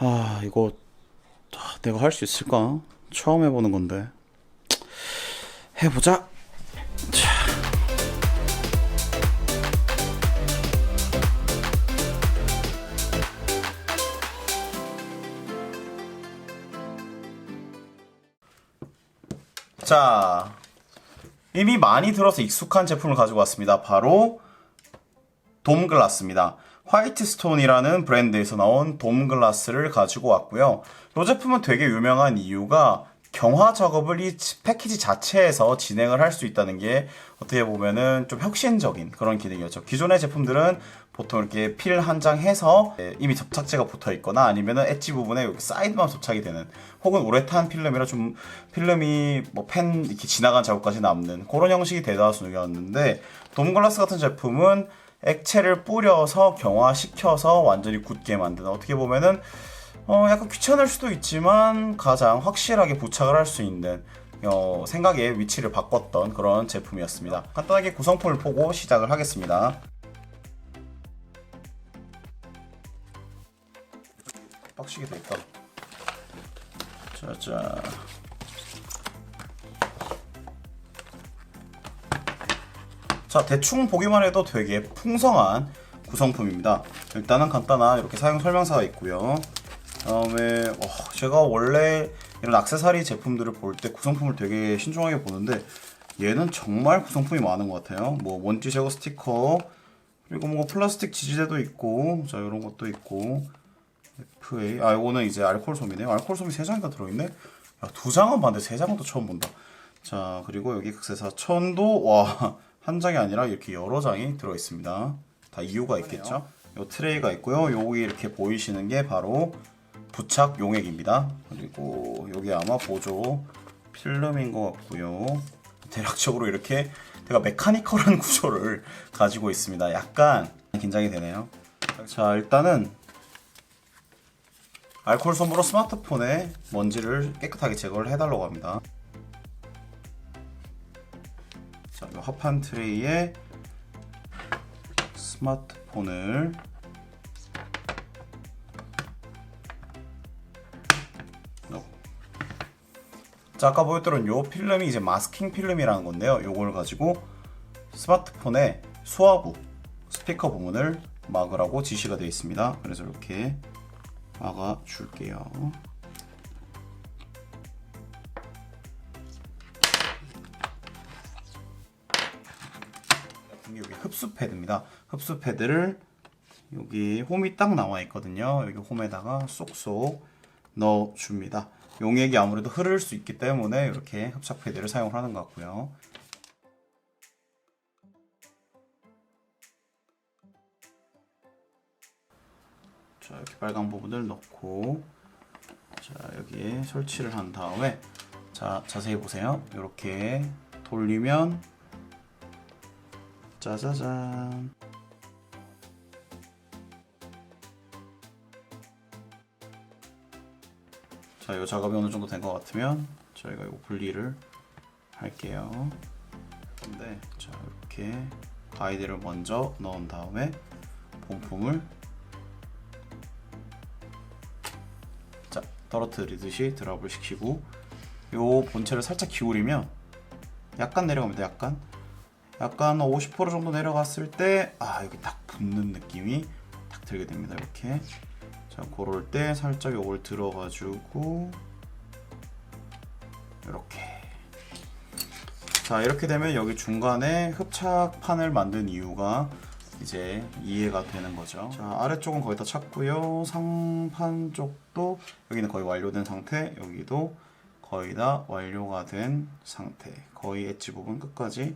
아 이거 아, 내가 할 수 있을까? 처음 해보는 건데 해보자. 자. 자, 이미 많이 들어서 익숙한 제품을 가지고 왔습니다. 바로 돔글라스입니다. 화이트스톤이라는 브랜드에서 나온 돔글라스를 가지고 왔고요. 이 제품은 되게 유명한 이유가 경화 작업을 이 패키지 자체에서 진행을 할 수 있다는 게 어떻게 보면은 좀 혁신적인 그런 기능이었죠. 기존의 제품들은 보통 이렇게 필 한 장 해서 이미 접착제가 붙어 있거나 아니면은 엣지 부분에 사이드만 접착이 되는 혹은 우레탄 필름이라 좀 필름이 뭐 펜 이렇게 지나간 자국까지 남는 그런 형식이 대다수였는데 돔글라스 같은 제품은 액체를 뿌려서 경화시켜서 완전히 굳게 만드는 어떻게 보면은 어 약간 귀찮을 수도 있지만 가장 확실하게 부착을 할 수 있는 어 생각의 위치를 바꿨던 그런 제품이었습니다. 간단하게 구성품을 보고 시작을 하겠습니다. 빡시게 돼 있다. 자자. 자, 대충 보기만 해도 되게 풍성한 구성품입니다. 일단은 간단한 이렇게 사용 설명서가 있고요. 다음에 어, 제가 원래 이런 액세서리 제품들을 볼 때 구성품을 되게 신중하게 보는데 얘는 정말 구성품이 많은 것 같아요. 뭐 먼지 제거 스티커 그리고 뭐 플라스틱 지지대도 있고 자 이런 것도 있고 FA 아 이거는 이제 알코올 솜이네요. 알코올 솜이 세 장이나 들어있네. 야, 두 장은 봤는데 세 장은 또 처음 본다. 자 그리고 여기 극세사 천도 와 한 장이 아니라 이렇게 여러 장이 들어 있습니다. 다 이유가 있겠죠. 요 트레이가 있고요. 여기 이렇게 보이시는 게 바로 부착 용액입니다. 그리고 여기 아마 보조 필름인 것 같고요. 대략적으로 이렇게 제가 메카니컬한 구조를 가지고 있습니다. 약간 긴장이 되네요. 자 일단은 알코올 솜으로 스마트폰에 먼지를 깨끗하게 제거를 해달라고 합니다. 자, 이 합판 트레이에 스마트폰을. 자, 아까 보였던 요 필름이 이제 마스킹 필름이라는 건데요. 요걸 가지고 스마트폰의 수화부 스피커 부분을 막으라고 지시가 되어 있습니다. 그래서 이렇게 막아 줄게요. 흡수 패드입니다. 흡수 패드를 여기 홈이 딱 나와 있거든요. 여기 홈에다가 쏙쏙 넣어 줍니다. 용액이 아무래도 흐를 수 있기 때문에 이렇게 흡착 패드를 사용을 하는 것 같고요. 자, 이렇게 빨간 부분을 넣고 자, 여기에 설치를 한 다음에 자, 자세히 보세요. 이렇게 돌리면 짜자잔. 자, 이 작업이 어느 정도 된 것 같으면 저희가 이 분리를 할게요. 근데 자 이렇게 가이드를 먼저 넣은 다음에 본품을 자 떨어뜨리듯이 드랍을 시키고 요 본체를 살짝 기울이면 약간 내려갑니다. 약간 약간 50% 정도 내려갔을 때, 아, 여기 딱 붙는 느낌이 딱 들게 됩니다. 이렇게. 자, 그럴 때 살짝 요걸 들어가지고, 이렇게. 자, 이렇게 되면 여기 중간에 흡착판을 만든 이유가 이제 이해가 되는 거죠. 자, 아래쪽은 거의 다 찼고요. 상판 쪽도 여기는 거의 완료된 상태, 여기도 거의 다 완료가 된 상태. 거의 엣지 부분 끝까지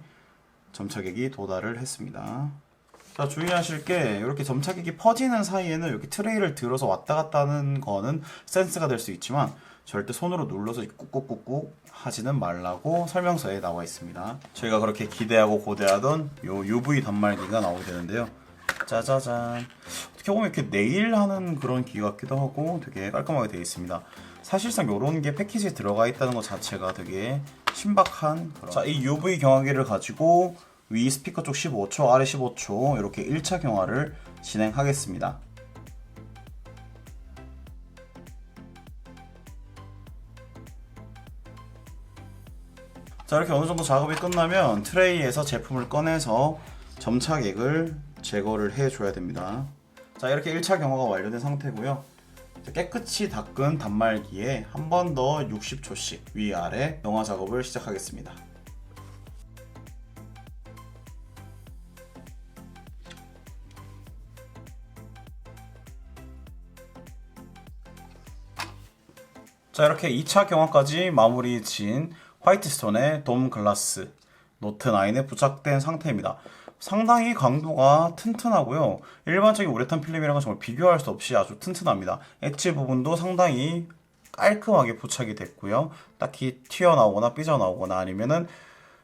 점착액이 도달을 했습니다. 자 주의하실 게 이렇게 점착액이 퍼지는 사이에는 이렇게 트레이를 들어서 왔다 갔다 하는 거는 센스가 될 수 있지만 절대 손으로 눌러서 꾹꾹꾹꾹 하지는 말라고 설명서에 나와 있습니다. 저희가 그렇게 기대하고 고대하던 요 UV 단말기가 나오게 되는데요. 짜자잔. 어떻게 보면 이렇게 네일 하는 그런 기계 같기도 하고 되게 깔끔하게 되어 있습니다. 사실상 이런 게 패키지에 들어가 있다는 것 자체가 되게 신박한 그런 자이 UV 경화기를 가지고 위 스피커 쪽 15초 아래 15초 이렇게 1차 경화를 진행하겠습니다. 자 이렇게 어느 정도 작업이 끝나면 트레이에서 제품을 꺼내서 점착액을 제거를 해줘야 됩니다. 자 이렇게 1차 경화가 완료된 상태고요. 깨끗이 닦은 단말기에 한 번 더 60초씩 위아래 영화 작업을 시작하겠습니다. 자 이렇게 2차 경화까지 마무리 지은 화이트스톤의 돔 글라스 노트 9에 부착된 상태입니다. 상당히 강도가 튼튼하고요. 일반적인 우레탄 필름이랑은 정말 비교할 수 없이 아주 튼튼합니다. 엣지 부분도 상당히 깔끔하게 부착이 됐고요. 딱히 튀어나오거나 삐져나오거나 아니면은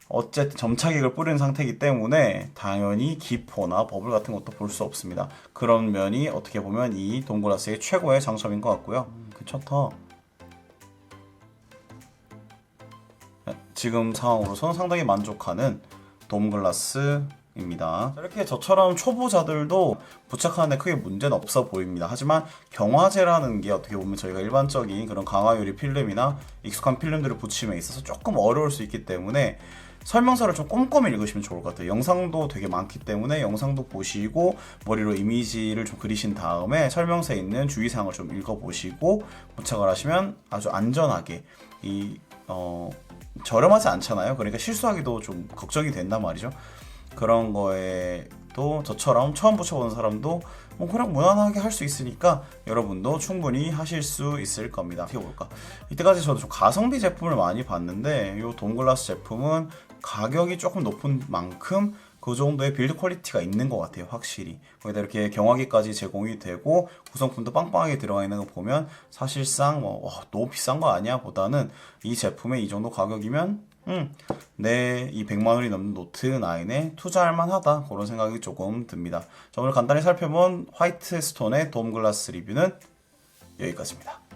어쨌든 점착액을 뿌린 상태이기 때문에 당연히 기포나 버블 같은 것도 볼 수 없습니다. 그런 면이 어떻게 보면 이 돔글라스의 최고의 장점인 것 같고요. 괜찮다. 지금 상황으로선 상당히 만족하는 돔글라스 입니다. 이렇게 저처럼 초보자들도 부착하는데 크게 문제는 없어 보입니다. 하지만 경화제라는 게 어떻게 보면 저희가 일반적인 그런 강화유리 필름이나 익숙한 필름들을 붙임에 있어서 조금 어려울 수 있기 때문에 설명서를 좀 꼼꼼히 읽으시면 좋을 것 같아요. 영상도 되게 많기 때문에 영상도 보시고 머리로 이미지를 좀 그리신 다음에 설명서에 있는 주의사항을 좀 읽어보시고 부착을 하시면 아주 안전하게 이 어, 저렴하지 않잖아요. 그러니까 실수하기도 좀 걱정이 된단 말이죠. 그런 거에도 저처럼 처음 붙여보는 사람도 뭐 그냥 무난하게 할 수 있으니까 여러분도 충분히 하실 수 있을 겁니다. 어떻게 볼까? 이때까지 저도 좀 가성비 제품을 많이 봤는데 이 돔글라스 제품은 가격이 조금 높은 만큼 그 정도의 빌드 퀄리티가 있는 것 같아요, 확실히. 거기다 이렇게 경화기까지 제공이 되고 구성품도 빵빵하게 들어가 있는 거 보면 사실상 뭐 와, 너무 비싼 거 아니야? 보다는 이 제품의 이 정도 가격이면 음, 내이 100만 원이 넘는 노트 9에 투자할 만하다 그런 생각이 조금 듭니다. 자, 오늘 간단히 살펴본 화이트 스톤의 돔 글라스 리뷰는 여기까지입니다.